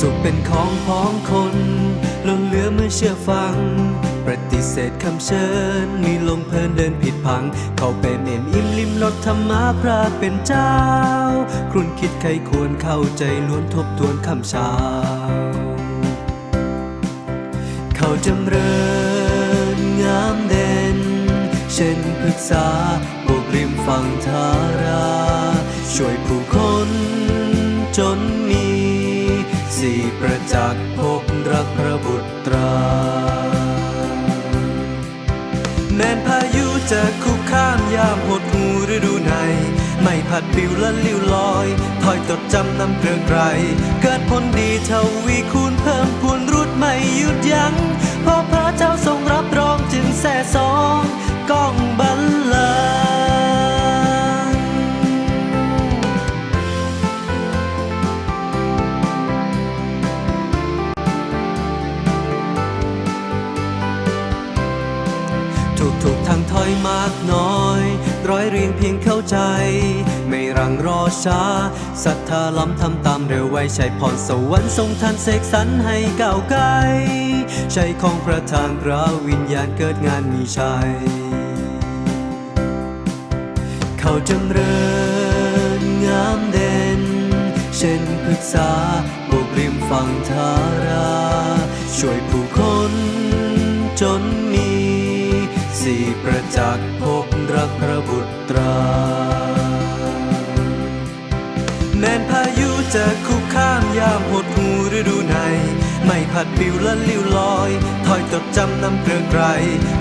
สุขเป็นของพ้องคนล้นเหลือเมื่อเชื่อฟัง ปฏิเสธคำเชิญ มีลงเพลินเดินผิดพัง เข้าเป็นเอ็มอิ่มลิมรสธรรมะพระเป็นเจ้า ครุ่นคิดใครควรเข้าใจล้วนทบทวนคำชา เขาจำเริญงามเด่น เช่นพฤกษาโบกริมฝั่งทารา ช่วยผู้คนจนมี สี่ประจักษ์พบรักพระบุตราแมนพายุจะคุกข้ามยามหดหูฤดูใน ไม่พัดปิวและลิ้วลอย ถอยจดจำนำเกลือไกรเกิดผลดีเทวีคูณเพิ่มพูนรุดไม่หยุดยัง้งเพราะพระเจ้าทรงรับรองจึงแส่สองก้องางถอยมากน้อย ร้อยเรียงเพียงเข้าใจ ไม่รังรอช้าศรัทธาล้ำทำตามเร็วไวใช้พรสวรรค์ทรงทันเสกสรรให้ก้าวไกลใช้ของประทานพระวิญญาณเกิดงานมีชัย เขาจำเริญงามเด่น เช่นพฤกษาโบกริมฝั่งทารา ช่วยผู้คนจนมี สี่ประจักษ์พบรักพระบุตราแม้นพายุจะคุกข้ามยามหดหูฤดูใน ไม่พัดปิวและลิ้วลอย ถอยจดจำนำเกลือไกร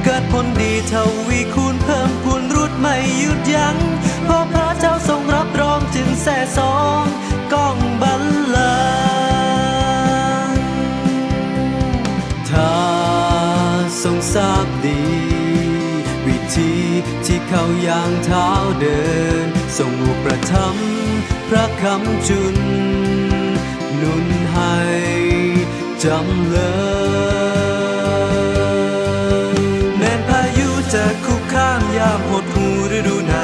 เกิดผลดีเทวีคูณเพิ่มพูนรุดไม่หยุดยัง้งเพราะพระเจ้าทรงรับรองจึงแส่สองก้องบัลลังก์ถ้าทรงทราบดีีที่เขายางเท้าเดิน ทรงอุประทับพระคำจุน นุนให้จำเลยแม้นพายุจะคุกข้ามยามหดหูฤดูใน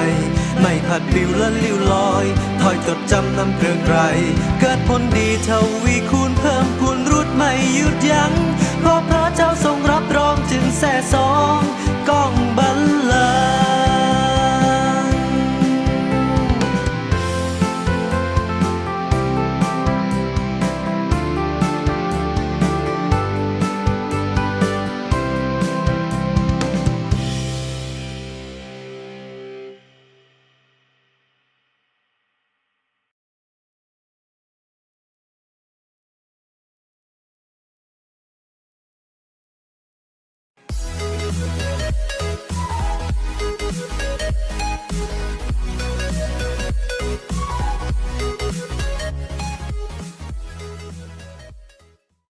ไม่พัดปิวและลิ้วลอยถอยจดจำนำเกลือไกรเกิดผลดีเทวีคูณเพิ่มพูนรุดไม่หยุดยัง้งเพราะพระเจ้าทรงรับรองถึงแสนสองก้อง